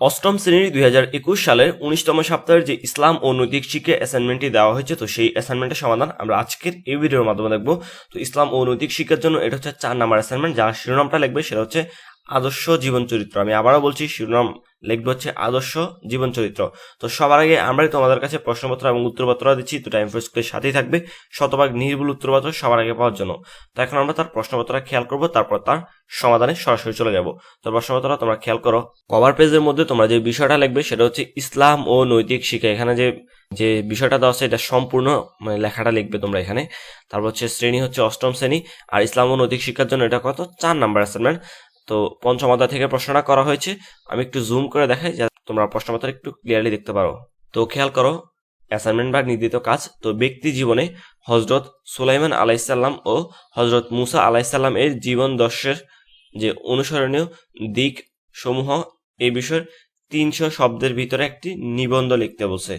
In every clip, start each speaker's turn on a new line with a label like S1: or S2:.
S1: অষ্টম শ্রেণির দুই হাজার একুশ সালের উনিশতম সপ্তাহের যে ইসলাম ও নৈতিক শিক্ষা অ্যাসাইনমেন্টটি দেওয়া হয়েছে, তো সেই অ্যাসাইনমেন্টের সমাধান আমরা আজকের এই ভিডিওর মাধ্যমে দেখব। তো ইসলাম ও নৈতিক শিক্ষার জন্য এটা হচ্ছে চার নাম্বার অ্যাসাইনমেন্ট যার শিরোনামটা লিখবে সেটা হচ্ছে আদর্শ জীবন চরিত্র। আমি আবারও বলছি, শিরোনাম লিখবে হচ্ছে আদর্শ জীবন চরিত্র। তো সবার আগে আমরাই তোমাদের কাছে প্রশ্নপত্র এবং উত্তরপত্র দিচ্ছি, তো টাইম ফোর্সকে সাথেই থাকবে। শতভাগ নির্ভুল উত্তরপত্র সবার আগে পাওয়ার জন্য। তো এখন আমরা তার প্রশ্নপত্রটা খেয়াল করব, তারপর তার সমাধানে সরাসরি চলে যাব। তো প্রশ্নপত্রটা তোমরা খেয়াল করো। কভার পেজের মধ্যে তোমরা যে বিষয়টা লিখবে, সেটা হচ্ছে ইসলাম ও নৈতিক শিক্ষা। এখানে যে যে বিষয়টা দেওয়া আছে, এটা সম্পূর্ণ মানে লেখাটা লিখবে তোমরা এখানে। তারপর হচ্ছে শ্রেণি হচ্ছে অষ্টম শ্রেণি, আর ইসলাম ও নৈতিক শিক্ষার জন্য এটা কত? চার নাম্বার অ্যাসাইনমেন্ট তো পঞ্চম অধ্যায় থেকে প্রশ্নটা করা হয়েছে। আমি একটু জুম করে দেখাই যাতে তোমরা প্রশ্নপত্র একটু ক্লিয়ারলি দেখতে পারো। তো খেয়াল করো অ্যাসাইনমেন্ট বা নির্দিত কাজ, তো ব্যক্তি জীবনে হজরত সুলাইমান আলাইসাল্লাম ও হজরত মুসা আলাইসাল্লাম এর জীবন দর্শের যে অনুসরণীয় দিক সমূহ এই বিষয়ের তিনশো শব্দের ভিতরে একটি নিবন্ধ লিখতে বলছে।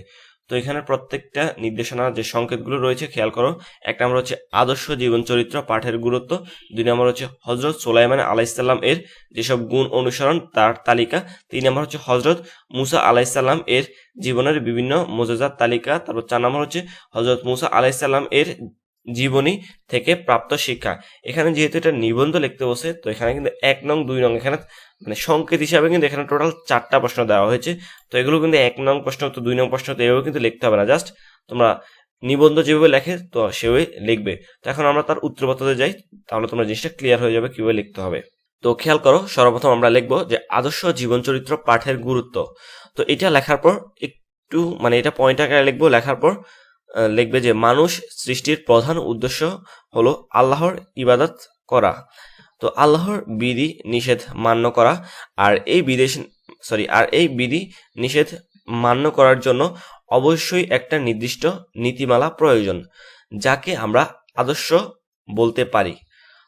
S1: তো এখানে প্রত্যেকটা নির্দেশনা যে সংকেতগুলো রয়েছে, খেয়াল করো। এক নম্বর হচ্ছে আদর্শ জীবন চরিত্র, পাঠের গুরুত্ব। দুই নম্বর হচ্ছে হজরত সোলাইমান আলাইসাল্লাম এর যেসব গুণ অনুসরণ, তার তালিকা। তিন নম্বর হচ্ছে হজরত মুসা আলাইসাল্লাম এর জীবনের বিভিন্ন মজাজার তালিকা। তারপর চার নম্বর হচ্ছে হজরত মুসা আলাইসাল্লাম এর জীবনী থেকে প্রাপ্ত শিক্ষা। এখানে যেহেতু এটা নিবন্ধ লিখতে বসে, তো এখানে কিন্তু এক নং, দুই নং এখানে মানে সংকেত হিসাবে কিন্তু এখানে টোটাল চারটা প্রশ্ন দেওয়া হয়েছে। তো এগুলো কিন্তু এক নং প্রশ্ন তো দুই নং প্রশ্ন তো এভাবে কিন্তু লিখতে হবে না। জাস্ট তোমরা নিবন্ধ যেভাবে লেখে, তো সেভাবে লিখবে। তো এখন আমরা তার উত্তরপত্রতে যাই, তাহলে তোমরা জিনিসটা ক্লিয়ার হয়ে যাবে কীভাবে লিখতে হবে। তো খেয়াল করো, সর্বপ্রথম আমরা লিখব যে আদর্শ জীবন চরিত্র পাঠের গুরুত্ব। তো এটা লেখার পর একটু মানে এটা পয়েন্ট আকারে লিখব, লেখার পর লিখবে যে মানুষ সৃষ্টির প্রধান উদ্দেশ্য হলো আল্লাহর ইবাদত করা। তো আল্লাহর বিধি নিষেধ মান্য করা আর এই বিদেশ সরি আর এই বিধি নিষেধ মান্য করার জন্য অবশ্যই একটা নির্দিষ্ট নীতিমালা প্রয়োজন, যাকে আমরা আদর্শ বলতে পারি।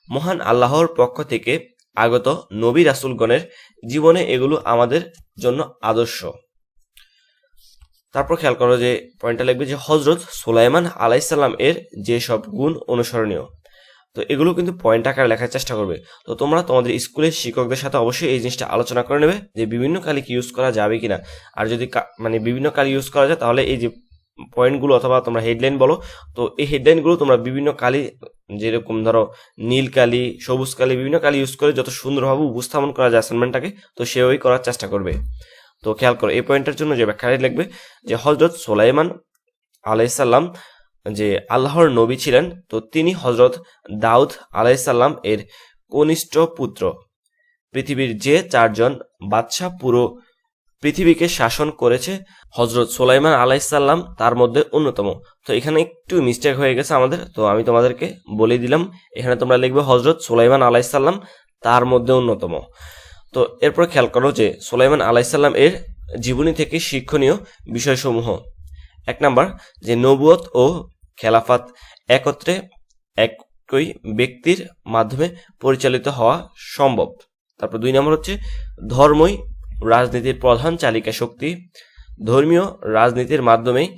S1: মহান আল্লাহর পক্ষ থেকে আগত নবী রাসুলগণের জীবনে এগুলো আমাদের জন্য আদর্শ। তারপর খেয়াল করো যে পয়েন্টটা লিখবে যে হজরত সুলাইমান আলাইসাল্লাম এর যেসব গুণ অনুসরণীয়। তো এগুলো কিন্তু পয়েন্ট আকারে লেখার চেষ্টা করবে। তো তোমরা তোমাদের স্কুলের শিক্ষকদের সাথে অবশ্যই এই জিনিসটা আলোচনা করে নেবে যে বিভিন্ন কালি কি ইউজ করা যাবে কিনা। আর যদি মানে বিভিন্ন কালি ইউজ করা যায়, তাহলে এই যে পয়েন্টগুলো অথবা তোমরা হেডলাইন বলো, তো এই হেডলাইনগুলো তোমরা বিভিন্ন কালি, যেরকম ধরো নীল কালি, সবুজ কালি, বিভিন্ন কালি ইউজ করে যত সুন্দরভাবে উপস্থাপন করা যায় অ্যাসাইনমেন্টটাকে তো সেভাবেই করার চেষ্টা করবে। তো খেয়াল করো, এই পয়েন্টের জন্য যে ব্যাখ্যাটি লিখবে যে হজরত সোলাইমান আলাইসাল্লাম যে আল্লাহর নবী ছিলেন, তো তিনি হজরত দাউদ আলাইসাল্লাম এর কনিষ্ঠ পুত্র। পৃথিবীর যে চারজন বাদশাহ পুরো পৃথিবীকে শাসন করেছে হজরত সোলাইমান আলাইসাল্লাম তার মধ্যে অন্যতম। তো এখানে একটু মিস্টেক হয়ে গেছে আমাদের, তো আমি তোমাদেরকে বলে দিলাম, এখানে তোমরা লিখবে হজরত সোলাইমান আলাইসাল্লাম তার মধ্যে অন্যতম। তো এরপর খেয়াল করো যে সোলাইমান আলাইসাল্লাম এর জীবনী থেকে শিক্ষণীয় বিষয়সমূহ। এক নাম্বার, যে নবুয়ত ও খেলাফাত একত্রে একই ব্যক্তির মাধ্যমে পরিচালিত হওয়া সম্ভব। তারপর দুই নম্বর হচ্ছে ধর্মই রাজনীতির প্রধান চালিকা শক্তি। ধর্মীয় রাজনীতির মাধ্যমেই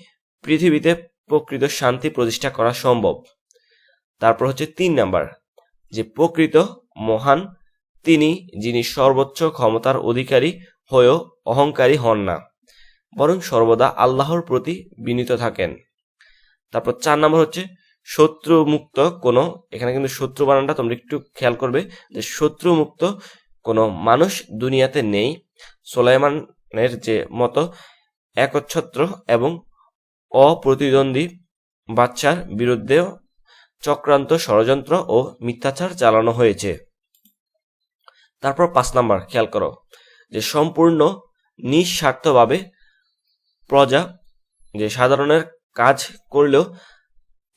S1: পৃথিবীতে প্রকৃত শান্তি প্রতিষ্ঠা করা সম্ভব। তারপর হচ্ছে তিন নাম্বার, যে প্রকৃত মহান তিনি যিনি সর্বোচ্চ ক্ষমতার অধিকারী হয়েও অহংকারী হন না, বরং সর্বদা আল্লাহর প্রতি বিনীত থাকেন। তারপর চার নম্বর হচ্ছে শত্রু মুক্ত কোনো, এখানে কিন্তু শত্রু বানানটা তোমরা একটু খেয়াল করবে যে শত্রু মুক্ত কোনো মানুষ দুনিয়াতে নেই। সোলাইমানের যে মতো একচ্ছত্র এবং অপ্রতিদ্বন্দ্বী বাচ্চার বিরুদ্ধেও চক্রান্ত ষড়যন্ত্র ও মিথ্যাচার চালানো হয়েছে। তারপর পাঁচ নাম্বার, খেয়াল করো যে সম্পূর্ণ নিঃস্বার্থভাবে প্রজা, যে সাধারণের কাজ করলেও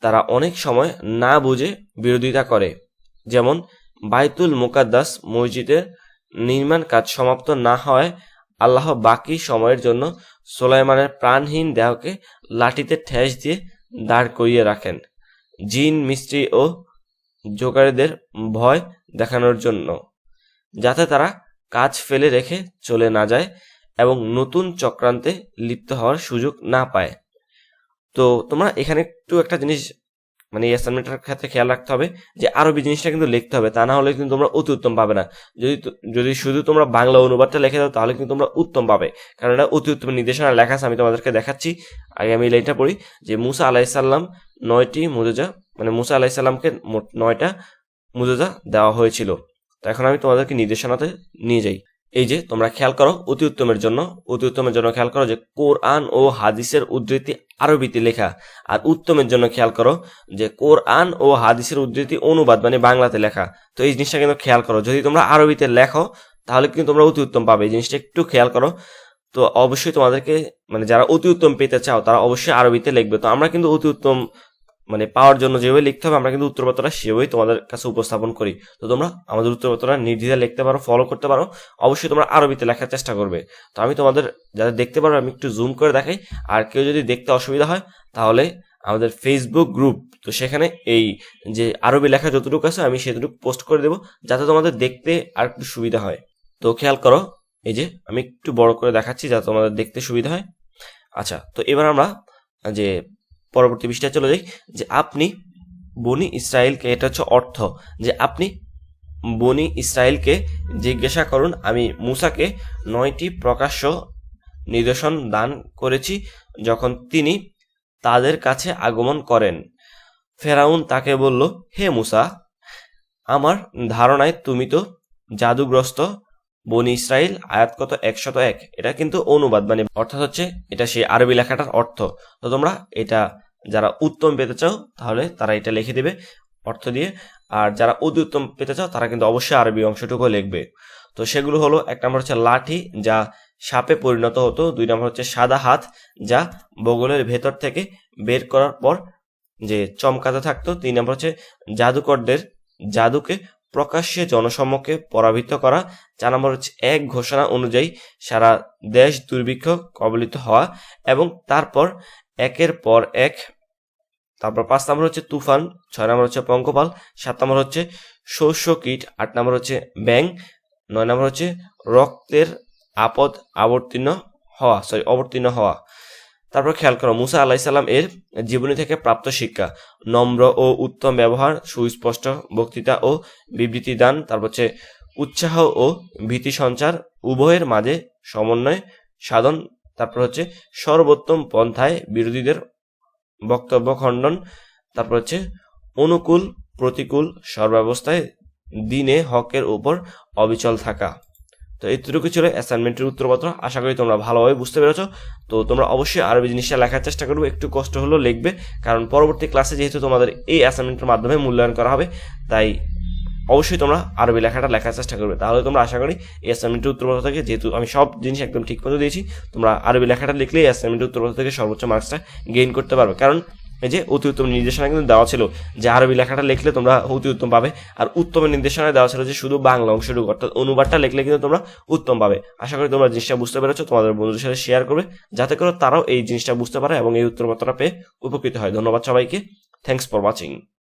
S1: তারা অনেক সময় না বুঝে বিরোধিতা করে। যেমন, বাইতুল মুকাদ্দাস মসজিদের নির্মাণ কাজ সমাপ্ত না হওয়ায় আল্লাহ বাকি সময়ের জন্য সোলাইমানের প্রাণহীন দেহকে লাঠিতে ঠেস দিয়ে দাঁড় করিয়ে রাখেন। জিন, মিস্ত্রি ও জোকারেদের ভয় দেখানোর জন্য, যাতে তারা কাজ ফেলে রেখে চলে না যায় এবং নতুন চক্রান্তে লিপ্ত হওয়ার সুযোগ না পায়। তো তোমরা এখানে একটু একটা জিনিস মানে এই অ্যাসাইনমেন্টের ক্ষেত্রে খেয়াল রাখতে হবে যে আরবি জিনিসটা কিন্তু লিখতে হবে, তা না হলে কিন্তু তোমরা অতি উত্তম পাবে না। যদি যদি শুধু তোমরা বাংলা অনুবাদটা লিখে দাও, তাহলে কিন্তু তোমরা উত্তম পাবে। কারণ এটা অতি উত্তম নির্দেশনা লেখা আছে, আমি তোমাদেরকে দেখাচ্ছি। আগে আমি লাইনটা পড়ি, যে মুসা আলাইসাল্লাম নয়টি মুজেজা মানে মুসা আলাইসাল্লামকে মোট নয়টা মুজেজা দেওয়া হয়েছিল। তো এখন আমি তোমাদেরকে নির্দেশনাতে নিয়ে যাই। এই যে, তোমরা খেয়াল করো, অতি উত্তমের জন্য, অতি উত্তমের জন্য খেয়াল করো যে, কোরআন ও হাদিসের উদ্ধৃতি আরবিতে লেখা। আর উত্তমের জন্য খেয়াল করো যে, কোরআন ও হাদিসের উদ্ধৃতি অনুবাদ মানে বাংলাতে লেখা। তো এই জিনিসটা কিন্তু খেয়াল করো। যদি তোমরা আরবিতে লেখো, তাহলে কিন্তু তোমরা অতি উত্তম পাবে। এই জিনিসটা একটু খেয়াল করো। তো অবশ্যই তোমাদেরকে মানে যারা অতি উত্তম পেতে চাও, তারা অবশ্যই আরবিতে লিখবে। তো আমরা কিন্তু অতি উত্তম মানে পাওয়ার জন্য যেভাবে লিখতে হবে, আমরা কিন্তু উত্তরপত্রটা সেভাবেই তোমাদের কাছে উপস্থাপন করি। তো তোমরা আমাদের উত্তরপত্রটা নির্দ্বিধায় লিখতে পারো ফলো করতে পারো। অবশ্যই তোমরা আরবিতে লেখার চেষ্টা করবে। তো আমি তোমাদের যারা দেখতে পারো, আমি একটু জুম করে দেখাই। আর কেউ যদি দেখতে অসুবিধা হয়, তাহলে আমাদের ফেসবুক গ্রুপ তো সেখানে এই যে আরবি লেখা যতটুকু আছে, আমি সেটুকু পোস্ট করে দেবো, যাতে তোমাদের দেখতে আর একটু সুবিধা হয়। তো খেয়াল করো, এই যে আমি একটু বড় করে দেখাচ্ছি, যাতে তোমাদের দেখতে সুবিধা হয়। আচ্ছা তো এবার আমরা যে পরবর্তী বিষয়টা চলে যাই, যে আপনি বনি ইসরায়েলকে, এটা হচ্ছে অর্থ, যে আপনি বনি ইসরায়েলকে জিজ্ঞাসা করুন, আমি মুসাকে নয়টি প্রকাশ্য নিদর্শন দান করেছি যখন তিনি তাদের কাছে আগমন করেন। ফেরাউন তাকে বলল, হে মুসা, আমার ধারণায় তুমি তো জাদুগ্রস্ত বনি ইসরায়েল আয়াত কত? একশত এক। এটা কিন্তু অনুবাদ মানে অর্থাৎ হচ্ছে এটা সেই আরবি লেখাটার অর্থ। তো তোমরা এটা যারা উত্তম পেতে চাও, তাহলে তারা এটা লিখে দেবে অর্থ দিয়ে। আর যারা অতি উত্তম পেতে চাও, তারা কিন্তু অবশ্যই আরবি অংশটুকু লিখবে। তো সেগুলো হলো, এক নম্বর হচ্ছে লাঠি, যা সাপে পরিণত হতো। দুই নম্বর হচ্ছে সাদা হাত, যা বগলের ভেতর থেকে বের করার পর যে চমকাতে থাকতো। তিন নম্বর হচ্ছে জাদুকরদের জাদুকে প্রকাশ্যে জনসম্মুখে পরাভূত করা চার নম্বর হচ্ছে এক ঘোষণা অনুযায়ী সারা দেশ দুর্ভিক্ষ কবলিত হওয়া এবং তারপর একের পর এক, তারপর পাঁচ নম্বর হচ্ছে তুফান, ছয় নম্বর হচ্ছে পঙ্কপাল সাত নম্বর হচ্ছে শস্য কীট, আট নম্বর হচ্ছে ব্যাং নয় নম্বর হচ্ছে রক্তের আপদ আবর্তীর্ণ হওয়া সরি অবতীর্ণ হওয়া। তারপর খেয়াল করো, মুসা আলাহিসাল্লাম এর জীবনী থেকে প্রাপ্ত শিক্ষা। নম্র ও উত্তম ব্যবহার, সুস্পষ্ট বক্তৃতা ও বিবৃতি দান, তারপর হচ্ছে উৎসাহ ও ভীতি সঞ্চার, উভয়ের মাঝে সমন্বয় সাধন, তারপর হচ্ছে সর্বোত্তম পন্থায় বিরোধীদের বক্তব্য খণ্ডন, তারপর হচ্ছে অনুকূল, প্রতিকূল, সর্বাবস্থায় দিনে হকের উপর অবিচল থাকা। তো এইটুকু ছিল অ্যাসাইনমেন্টের উত্তরপত্র। আশা করি তোমরা ভালোভাবে বুঝতে পেরেছ। তো তোমরা অবশ্যই আরবি জিনিসটা লেখার চেষ্টা করবে। একটু কষ্ট হলেও লিখবে। কারণ পরবর্তী ক্লাসে যেহেতু তোমাদের এই অ্যাসাইনমেন্টের মাধ্যমে মূল্যায়ন করা হবে, তাই অবশ্যই তোমরা আরবি লেখাটা লেখার চেষ্টা করবে। তাহলে তোমরা আশা করি এই অ্যাসাইনমেন্টের উত্তরপত্র থেকে যেহেতু আমি সব জিনিস একদম ঠিক মতো দিয়েছি, তোমরা আরবি লেখাটা লিখলেই অ্যাসাইনমেন্টের উত্তরপত্র থেকে সর্বোচ্চ মার্কসটা গেইন করতে পারবে। কারণ এই যে অতি উত্তম নির্দেশনা কিন্তু দেওয়া ছিল যে আরবি লেখাটা লিখলে তোমরা অতি উত্তম পাবে, আর উত্তম নির্দেশনা দেওয়া ছিল যে শুধু বাংলা অংশটুকু অর্থাৎ অনুবাদটা লিখলে কিন্তু তোমরা উত্তম পাবে। আশা করি তোমরা জিনিসটা বুঝতে পেরেছ, তোমাদের বন্ধুদের সাথে শেয়ার করবে, যাতে করে তারাও এই জিনিসটা বুঝতে পারে এবং এই উত্তরপত্রটা পেয়ে উপকৃত হয়। ধন্যবাদ সবাইকে। Thanks for watching